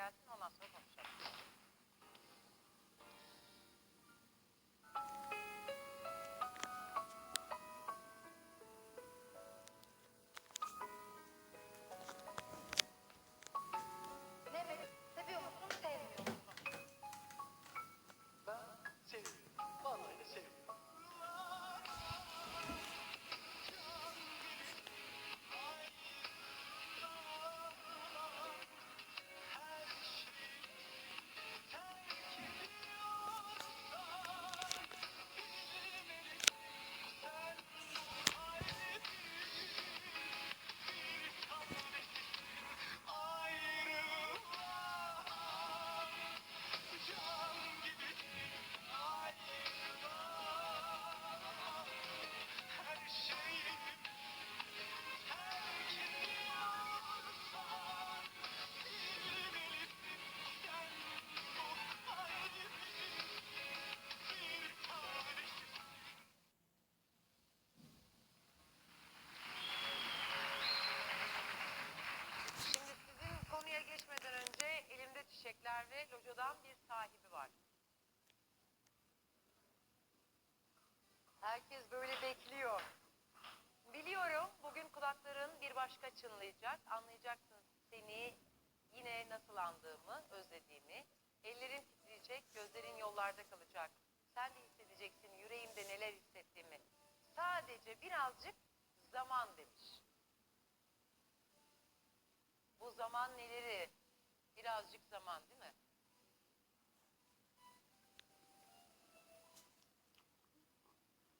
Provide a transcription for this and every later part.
gelsin ondan sonra konuşalım. Elimde çiçekler ve lojodan bir sahibi var. Herkes böyle bekliyor. Biliyorum bugün kulakların bir başka çınlayacak. Anlayacaksın seni yine nasıl andığımı, özlediğimi. Ellerin titreyecek, gözlerin yollarda kalacak. Sen de hissedeceksin yüreğimde neler hissettiğimi. Sadece birazcık zaman demiş. Bu zaman neleri? Birazcık zaman değil mi?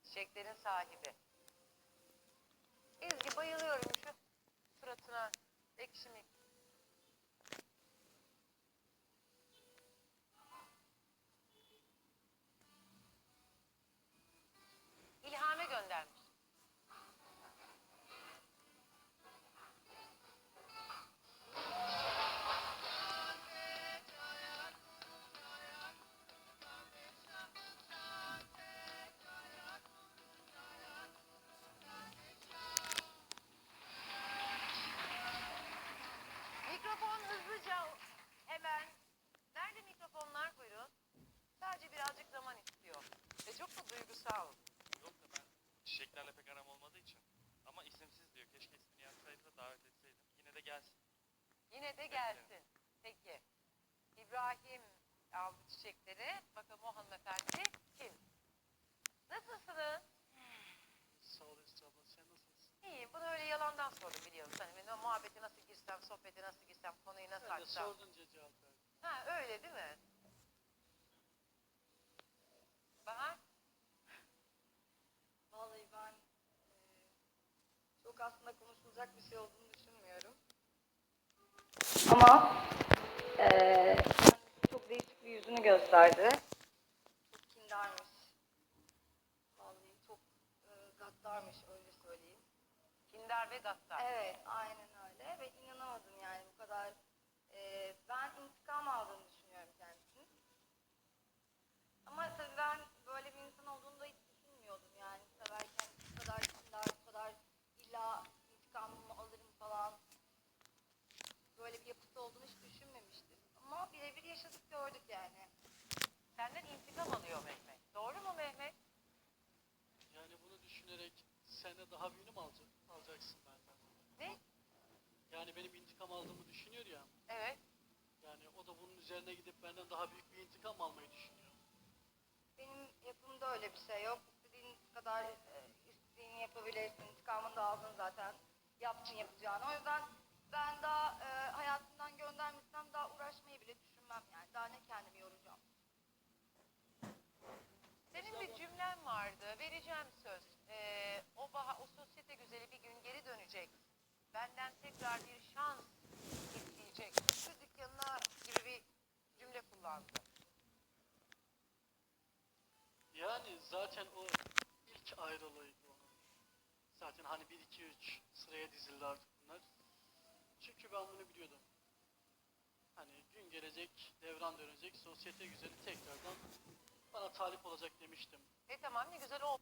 Çiçeklerin sahibi. Ezgi bayılıyorum şu suratına. Ekşimik. Sadece birazcık zaman istiyor. Ve çok da duygusal. Yok da ben çiçeklerle pek aram olmadığı için. Ama isimsiz diyor. Keşke ismini yazsaydı da davet etseydim. Yine de gelsin. Yine de gelsin. Peki. İbrahim aldı çiçekleri. Bakalım o hanımefendi kim? Nasılsınız? Sağ ol Esra abla. Sen nasılsın? İyiyim. Bunu öyle yalandan sordum biliyorsun. Hani ben o muhabbete nasıl girsem, sohbete nasıl girsem, konuyu nasıl de açsam. sordunca cevap verdim. Ha öyle değil mi? Bahar? Vallahi ben e, çok aslında konuşulacak bir şey olduğunu düşünmüyorum. Ama e, kendisi çok değişik bir yüzünü gösterdi. Çok kindarmış. Vallahi çok e, gaddarmış öyle söyleyeyim. Kindar ve Gaddar. Evet, aynen öyle ve inanamadım yani bu kadar. e, ben intikam aldığını düşünüyorum kendisinin. Ama tabii ben böyle bir insan olduğunu da hiç düşünmüyordum yani severken bu kadar kindar, bu kadar illa intikamımı alırım falan. Böyle bir yapısı olduğunu hiç düşünmemiştim. Ama birebir yaşadık gördük yani. Senden intikam alıyor Mehmet. Doğru mu Mehmet? Yani bunu düşünerek sen de daha büyüğünü mü alacak, alacaksın benden? Ne? Yani benim intikam aldığımı düşünüyor ya. Evet. Yani o da bunun üzerine gidip benden daha büyük bir intikam almayı düşünüyor. Benim yapımda öyle bir şey yok. İstediğin kadar e, istediğini yapabilirsin. İntikamını da aldın zaten. Yaptın yapacağını. O yüzden ben daha e, hayatımdan göndermesem düşünmem yani. Daha ne kendimi yoracağım. Senin bir cümlen vardı. Vereceğim söz. Ee, o baha, o sosyete güzeli bir gün geri dönecek. Benden tekrar bir şans isteyecek. Şu dükkanına gibi bir cümle kullandı. Yani zaten o ilk ayrılığıydı onun. Zaten hani 1 2 3 sıraya dizildi artık bunlar. Çünkü ben bunu biliyordum. Hani gün gelecek, devran dönecek, sosyete güzeli tekrardan bana talip olacak demiştim. E tamam ne güzel oldu.